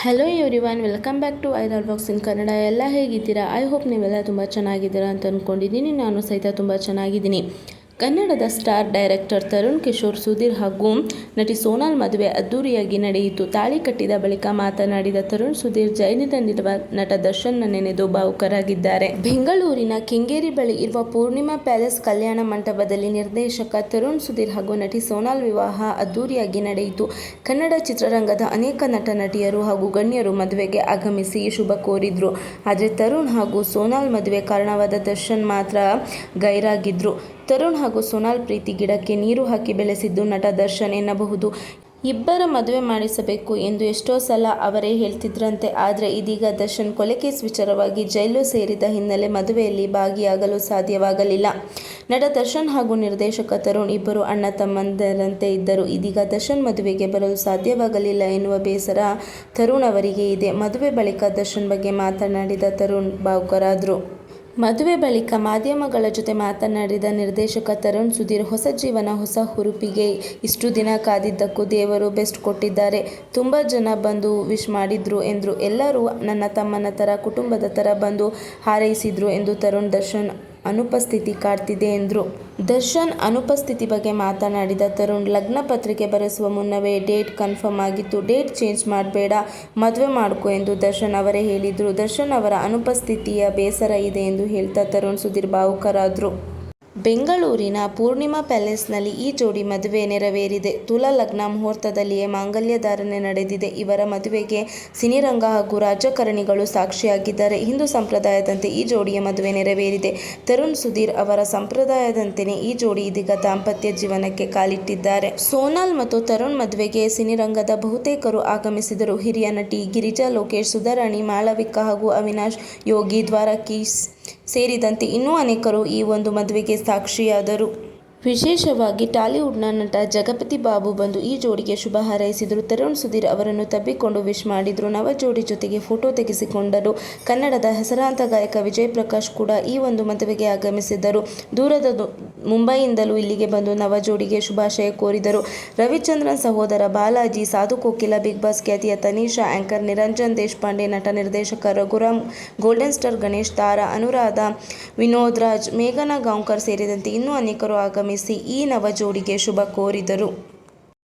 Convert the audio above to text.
Hello everyone welcome back to ಐರಲ್ box in Kannada ಎಲ್ಲ ಹೇಗಿದ್ದೀರಾ? I hope ನೀವೆಲ್ಲ ತುಂಬ ಚೆನ್ನಾಗಿದ್ದೀರಾ ಅಂತ ಅಂದ್ಕೊಂಡಿದ್ದೀನಿ ನಾನು ಸಹಿತ ತುಂಬ ಚೆನ್ನಾಗಿದ್ದೀನಿ. ಕನ್ನಡದ ಸ್ಟಾರ್ ಡೈರೆಕ್ಟರ್ ತರುಣ್ ಕಿಶೋರ್, ಸುಧೀರ್ ಹಾಗೂ ನಟಿ ಸೋನಾಲ್ ಮದುವೆ ಅದ್ದೂರಿಯಾಗಿ ನಡೆಯಿತು. ತಾಳಿ ಕಟ್ಟಿದ ಬಳಿಕ ಮಾತನಾಡಿದ ತರುಣ್, ಸುಧೀರ್ ಜೈಲಿನಲ್ಲಿರುವ ನಟ ದರ್ಶನ್ನ ನೆನೆದು ಭಾವುಕರಾಗಿದ್ದಾರೆ ಬೆಂಗಳೂರಿನ ಕೆಂಗೇರಿ ಬಳಿ ಇರುವ ಪೂರ್ಣಿಮಾ ಪ್ಯಾಲೇಸ್ ಕಲ್ಯಾಣ ಮಂಟಪದಲ್ಲಿ ನಿರ್ದೇಶಕ ತರುಣ್, ಸುಧೀರ್ ಹಾಗೂ ನಟಿ ಸೋನಾಲ್ ವಿವಾಹ ಅದ್ದೂರಿಯಾಗಿ ನಡೆಯಿತು. ಕನ್ನಡ ಚಿತ್ರರಂಗದ ಅನೇಕ ನಟ ನಟಿಯರು ಹಾಗೂ ಗಣ್ಯರು ಮದುವೆಗೆ ಆಗಮಿಸಿ ಶುಭ ಕೋರಿದ್ರು. ಆದರೆ ತರುಣ್ ಹಾಗೂ ಸೋನಾಲ್ ಮದುವೆ ಕಾರಣವಾದ ದರ್ಶನ್ ಮಾತ್ರ ಗೈರಾಗಿದ್ರು. ತರುಣ್ ಹಾಗೂ ಸೋನಾಲ್ ಪ್ರೀತಿ ಗಿಡಕ್ಕೆ ನೀರು ಹಾಕಿ ಬೆಳೆಸಿದ್ದು ನಟ ದರ್ಶನ್ ಎನ್ನಬಹುದು. ಇಬ್ಬರ ಮದುವೆ ಮಾಡಿಸಬೇಕು ಎಂದು ಎಷ್ಟೋ ಸಲ ಅವರೇ ಹೇಳ್ತಿದ್ರಂತೆ. ಆದರೆ ಇದೀಗ ದರ್ಶನ್ ಕೊಲೆ ಕೇಸ್ ವಿಚಾರವಾಗಿ ಜೈಲು ಸೇರಿದ ಹಿನ್ನೆಲೆ ಮದುವೆಯಲ್ಲಿ ಭಾಗಿಯಾಗಲು ಸಾಧ್ಯವಾಗಲಿಲ್ಲ. ನಟ ದರ್ಶನ್ ಹಾಗೂ ನಿರ್ದೇಶಕ ತರುಣ್ ಇಬ್ಬರು ಅಣ್ಣ ತಮ್ಮಂದರಂತೆ ಇದ್ದರು. ಇದೀಗ ದರ್ಶನ್ ಮದುವೆಗೆ ಬರಲು ಸಾಧ್ಯವಾಗಲಿಲ್ಲ ಎನ್ನುವ ಬೇಸರ ತರುಣ್ ಅವರಿಗೆ ಇದೆ. ಮದುವೆ ಬಳಿಕ ದರ್ಶನ್ ಬಗ್ಗೆ ಮಾತನಾಡಿದ ತರುಣ್ ಭಾವುಕರಾದರು ಮದುವೆ ಬಳಿಕ ಮಾಧ್ಯಮಗಳ ಜೊತೆ ಮಾತನಾಡಿದ ನಿರ್ದೇಶಕ ತರುಣ್ ಸುಧೀರ್, ಹೊಸ ಜೀವನ, ಹೊಸ ಹುರುಪಿಗೆ ಇಷ್ಟು ದಿನ ಕಾದಿದ್ದಕ್ಕೂ ದೇವರು ಬೆಸ್ಟ್ ಕೊಟ್ಟಿದ್ದಾರೆ. ತುಂಬ ಜನ ಬಂದು ವಿಶ್ ಮಾಡಿದ್ರು ಎಂದರು ಎಲ್ಲರೂ ನನ್ನ ತಮ್ಮನ ಥರ, ಕುಟುಂಬದ ಥರ ಬಂದು ಹಾರೈಸಿದ್ರು ಎಂದು ತರುಣ್ ದರ್ಶನ್ ಅನುಪಸ್ಥಿತಿ ಕಾಡ್ತಿದೆ ಎಂದರು. ದರ್ಶನ್ ಅನುಪಸ್ಥಿತಿ ಬಗ್ಗೆ ಮಾತನಾಡಿದ ತರುಣ್, ಲಗ್ನ ಪತ್ರಿಕೆ ಬರೆಸುವ ಮುನ್ನವೇ ಡೇಟ್ ಕನ್ಫರ್ಮ್ ಆಗಿತ್ತು. ಡೇಟ್ ಚೇಂಜ್ ಮಾಡಬೇಡ, ಮದುವೆ ಮಾಡ್ಕೊ ಎಂದು ದರ್ಶನ್ ಅವರೇ ಹೇಳಿದರು. ದರ್ಶನ್ ಅವರ ಅನುಪಸ್ಥಿತಿಯ ಬೇಸರ ಇದೆ ಎಂದು ಹೇಳ್ತಾ ತರುಣ್ ಸುಧೀರ್ ಭಾವುಕರಾದರು ಬೆಂಗಳೂರಿನ ಪೂರ್ಣಿಮಾ ಪ್ಯಾಲೇಸ್ನಲ್ಲಿ ಈ ಜೋಡಿ ಮದುವೆ ನೆರವೇರಿದೆ. ತುಲಾ ಲಗ್ನ ಮುಹೂರ್ತದಲ್ಲಿಯೇ ಮಾಂಗಲ್ಯ ಧಾರಣೆ ನಡೆದಿದೆ. ಇವರ ಮದುವೆಗೆ ಸಿನಿರಂಗ ಹಾಗೂ ರಾಜಕಾರಣಿಗಳು ಸಾಕ್ಷಿಯಾಗಿದ್ದಾರೆ. ಹಿಂದೂ ಸಂಪ್ರದಾಯದಂತೆ ಈ ಜೋಡಿಯ ಮದುವೆ ನೆರವೇರಿದೆ. ತರುಣ್ ಸುಧೀರ್ ಅವರ ಸಂಪ್ರದಾಯದಂತೆಯೇ ಈ ಜೋಡಿ ಇದೀಗ ದಾಂಪತ್ಯ ಜೀವನಕ್ಕೆ ಕಾಲಿಟ್ಟಿದ್ದಾರೆ. ಸೋನಾಲ್ ಮತ್ತು ತರುಣ್ ಮದುವೆಗೆ ಸಿನಿರಂಗದ ಬಹುತೇಕರು ಆಗಮಿಸಿದರು. ಹಿರಿಯ ನಟಿ ಗಿರಿಜಾ ಲೋಕೇಶ್, ಸುಧಾರಾಣಿ, ಮಾಳವಿಕಾ ಹಾಗೂ ಅವಿನಾಶ್ ಯೋಗಿ ದ್ವಾರಕೀಸ್ ಸೇರಿದಂತೆ ಇನ್ನೂ ಅನೇಕರು ಈ ಒಂದು ಮದುವೆಗೆ ಸಾಕ್ಷಿಯಾದರು. ವಿಶೇಷವಾಗಿ ಟಾಲಿವುಡ್ನ ನಟ ಜಗಪತಿ ಬಾಬು ಬಂದು ಈ ಜೋಡಿಗೆ ಶುಭ ಹಾರೈಸಿದರು. ತರುಣ್ ಸುಧೀರ್ ಅವರನ್ನು ತಬ್ಬಿಕೊಂಡು ವಿಶ್ ಮಾಡಿದ್ರು. ನವ ಜೋಡಿ ಜೊತೆಗೆ ಫೋಟೋ ತೆಗೆಸಿಕೊಂಡರು. ಕನ್ನಡದ ಹೆಸರಾಂತ ಗಾಯಕ ವಿಜಯ್ ಪ್ರಕಾಶ್ ಕೂಡ ಈ ಒಂದು ಮದುವೆಗೆ ಆಗಮಿಸಿದ್ದರು. ದೂರದ ಮುಂಬೈಯಿಂದಲೂ ಇಲ್ಲಿಗೆ ಬಂದು ನವ ಜೋಡಿಗೆ ಶುಭಾಶಯ ಕೋರಿದರು. ರವಿಚಂದ್ರನ್ ಸಹೋದರ ಬಾಲಾಜಿ, ಸಾಧು ಕೋಕಿಲ, ಬಿಗ್ ಬಾಸ್ ಖ್ಯಾತಿಯ ತನೀಶಾ ಆಂಕರ್ ನಿರಂಜನ್ ದೇಶಪಾಂಡೆ, ನಟ ನಿರ್ದೇಶಕ ರಘುರಾಮ್, ಗೋಲ್ಡನ್ ಸ್ಟಾರ್ ಗಣೇಶ್, ತಾರಾ, ಅನುರಾಧ, ವಿನೋದ್ ರಾಜ್, ಮೇಘನಾ ಗಾಂವ್ಕರ್ ಸೇರಿದಂತೆ ಇನ್ನೂ ಅನೇಕರು ಆಗಮಿಸಿ ಈ ನವ ಜೋಡಿಗೆ ಶುಭ ಕೋರಿದರು.